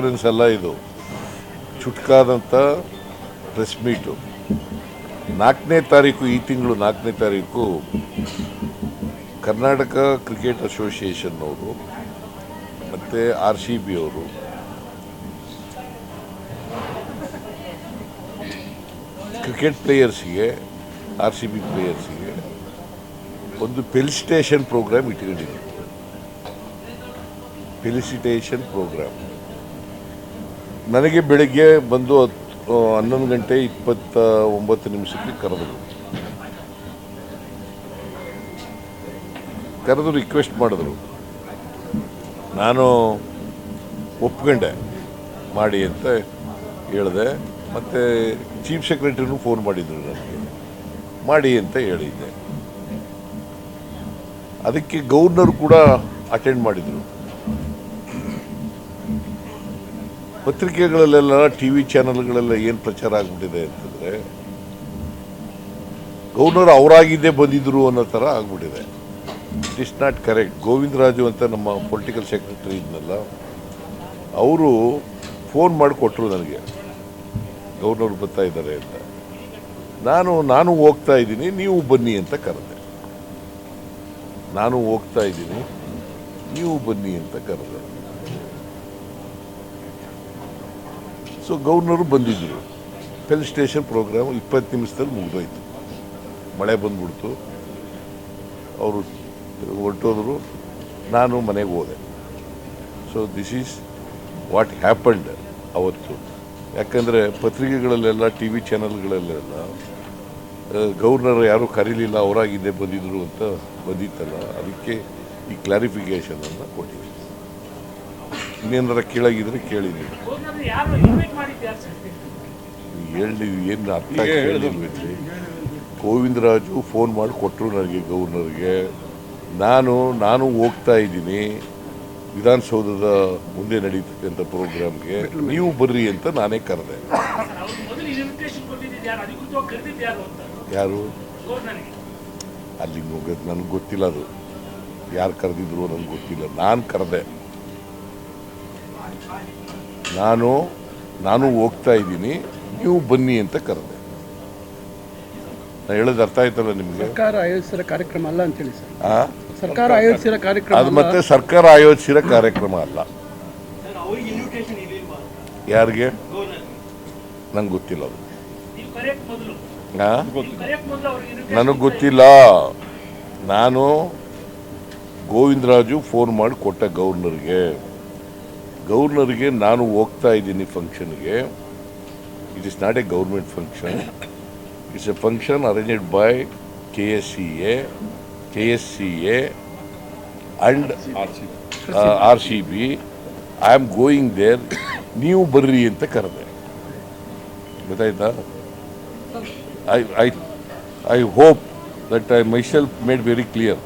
Conference ಅಲ್ಲ ಇದು. ಚುಟ್ಕಾದಂಥ press meet ನಾಲ್ಕನೇ ತಾರೀಕು, ಈ ತಿಂಗಳು ನಾಲ್ಕನೇ ತಾರೀಕು ಕರ್ನಾಟಕ ಕ್ರಿಕೆಟ್ ಅಸೋಸಿಯೇಷನ್ನವರು ಮತ್ತು ಆರ್ ಸಿ ಬಿ ಅವರು. ಕ್ರಿಕೆಟ್ ಪ್ಲೇಯರ್ಸಿಗೆ ಆರ್ ಸಿ ಬಿ ಪ್ಲೇಯರ್ಸಿಗೆ ಒಂದು ಫೆಲಿಸಿಟೇಷನ್ ಪ್ರೋಗ್ರಾಮ್ ಇಟ್ಕೊಂಡಿದ್ದೀವಿ ಫೆಲಿಸಿಟೇಷನ್ ಪ್ರೋಗ್ರಾಮ್ ನನಗೆ ಬೆಳಗ್ಗೆ ಬಂದು ಹತ್ತು, ಹನ್ನೊಂದು ಗಂಟೆ ಇಪ್ಪತ್ತ ಒಂಬತ್ತು ನಿಮಿಷಕ್ಕೆ ಕರೆದರು. ಕರೆದು ರಿಕ್ವೆಸ್ಟ್ ಮಾಡಿದ್ರು. ನಾನು ಒಪ್ಕೊಂಡೆ, ಮಾಡಿ ಅಂತ ಹೇಳಿದೆ. ಮತ್ತು ಚೀಫ್ ಸೆಕ್ರೆಟರಿನೂ ಫೋನ್ ಮಾಡಿದರು ನನಗೆ. ಮಾಡಿ ಅಂತ ಹೇಳಿದ್ದೆ. ಅದಕ್ಕೆ ಗೌರ್ನರ್ ಕೂಡ ಅಟೆಂಡ್ ಮಾಡಿದರು. ಪತ್ರಿಕೆಗಳಲ್ಲೆಲ್ಲ ಟಿ ವಿ ಚಾನಲ್ಗಳೆಲ್ಲ ಏನು ಪ್ರಚಾರ ಆಗ್ಬಿಟ್ಟಿದೆ ಅಂತಂದರೆ, ಗೌರ್ನರ್ ಅವರಾಗಿದ್ದೇ ಬಂದಿದ್ರು ಅನ್ನೋ ಥರ ಆಗ್ಬಿಟ್ಟಿದೆ. It is not correct Govindaraju ಅಂತ ನಮ್ಮ ಪೊಲಿಟಿಕಲ್ ಸೆಕ್ರೆಟರಿ ಇದ್ನಲ್ಲ, ಅವರು ಫೋನ್ ಮಾಡಿಕೊಟ್ರು ನನಗೆ. ಗೌರ್ನರ್ ಬರ್ತಾ ಇದ್ದಾರೆ ಅಂತ. ನಾನು ನಾನು ಹೋಗ್ತಾ ಇದ್ದೀನಿ, ನೀವು ಬನ್ನಿ ಅಂತ ಕರೆದೆ. ನಾನು ಹೋಗ್ತಾ ಇದ್ದೀನಿ, ನೀವು ಬನ್ನಿ ಅಂತ ಕರೆದೆ. ಸೊ ಗವರ್ನರು ಬಂದಿದ್ದರು ಫೆಲ್ ಸ್ಟೇಷನ್ ಪ್ರೋಗ್ರಾಮ್ ಇಪ್ಪತ್ತು ನಿಮಿಷದಲ್ಲಿ ಮುಗಿದೋಯ್ತು. ಮಳೆ ಬಂದ್ಬಿಡ್ತು. ಅವರು ಹೊರಟೋದ್ರು. ನಾನು ಮನೆಗೆ ಹೋದೆ. So this is what happened ಅವತ್ತು. ಯಾಕಂದರೆ ಪತ್ರಿಕೆಗಳಲ್ಲೆಲ್ಲ ಟಿ ವಿ ಚಾನಲ್ಗಳಲ್ಲೆಲ್ಲ ಗೌರ್ನರ್ ಯಾರೂ ಕರೀಲಿಲ್ಲ ಅವರಾಗಿದ್ದೆ ಬಂದಿದ್ರು ಅಂತ ಬಂದಿತ್ತಲ್ಲ. ಅದಕ್ಕೆ ಈ ಕ್ಲಾರಿಫಿಕೇಷನನ್ನು ಕೊಟ್ಟಿದ್ದೀನಿ ಇನ್ನೇನಾರ ಕೇಳಾಗಿದ್ರೆ ಕೇಳಿದ್ದೀನಿ ನೀವು ಹೇಳಿ ಏನು ಅರ್ಥ ಹೇಳಿದ್ರಿ. ಗೋವಿಂದರಾಜು ಫೋನ್ ಮಾಡಿ ಕೊಟ್ಟರು ನನಗೆ ಗವರ್ನರ್ಗೆ ನಾನು ನಾನು ಹೋಗ್ತಾ ಇದ್ದೀನಿ. ವಿಧಾನಸೌಧದ ಮುಂದೆ ನಡೀತಕ್ಕಂಥ ಪ್ರೋಗ್ರಾಮ್ಗೆ. ನೀವು ಬರ್ರಿ ಅಂತ ನಾನೇ ಕರೆದೆ. ಯಾರು? ಅಲ್ಲಿಗೆ ಗೌರ್ನರ್ಗೆ ಹೋಗೋದು ನನಗೆ ಗೊತ್ತಿಲ್ಲ ಅದು. ಯಾರು ಕರೆದಿದ್ರು ನನಗೆ ಗೊತ್ತಿಲ್ಲ. ನಾನು ಕರೆದೆ. ನಾನು ನಾನು ಹೋಗ್ತಾ ಇದ್ದೀನಿ ನೀವು ಬನ್ನಿ ಅಂತ ಕರೆದೆ. ನಾನು ಹೇಳೋದು ಅರ್ಥ ಆಯ್ತಲ್ಲ ನಿಮಗೆ? ಸರ್ಕಾರ ಆಯೋಜಿಸಿರೋ ಕಾರ್ಯಕ್ರಮ ಅಲ್ಲ ಅಂತೇಳಿ ಸರ್. ಆ? ಸರ್ಕಾರ ಆಯೋಜಿಸಿರೋ ಕಾರ್ಯಕ್ರಮ ಅದು ಮತ್ತೆ ಸರ್ಕಾರ ಆಯೋಜಿಸಿರೋ ಕಾರ್ಯಕ್ರಮ ಅಲ್ಲ. ಯಾರಿಗೆ? ನಂಗೆ ಗೊತ್ತಿಲ್ಲ ಅದು. ನನಗೆ ಗೊತ್ತಿಲ್ಲ. ನಾನು ಗೋವಿಂದರಾಜು ಫೋನ್ ಮಾಡಿ ಕೊಟ್ಟ ಗವರ್ನರ್ಗೆ ಗವರ್ನರ್ಗೆ ನಾನು ಹೋಗ್ತಾ ಇದ್ದೀನಿ ಫಂಕ್ಷನ್ಗೆ. It is not a government function it's a function arranged by K S C A K S C A and R C B I am going there ನೀವು ಬರ್ರಿ ಅಂತ ಕರೆದೆ. ಗೊತ್ತಾಯ್ತಾ? I I I hope that I I myself made very clear.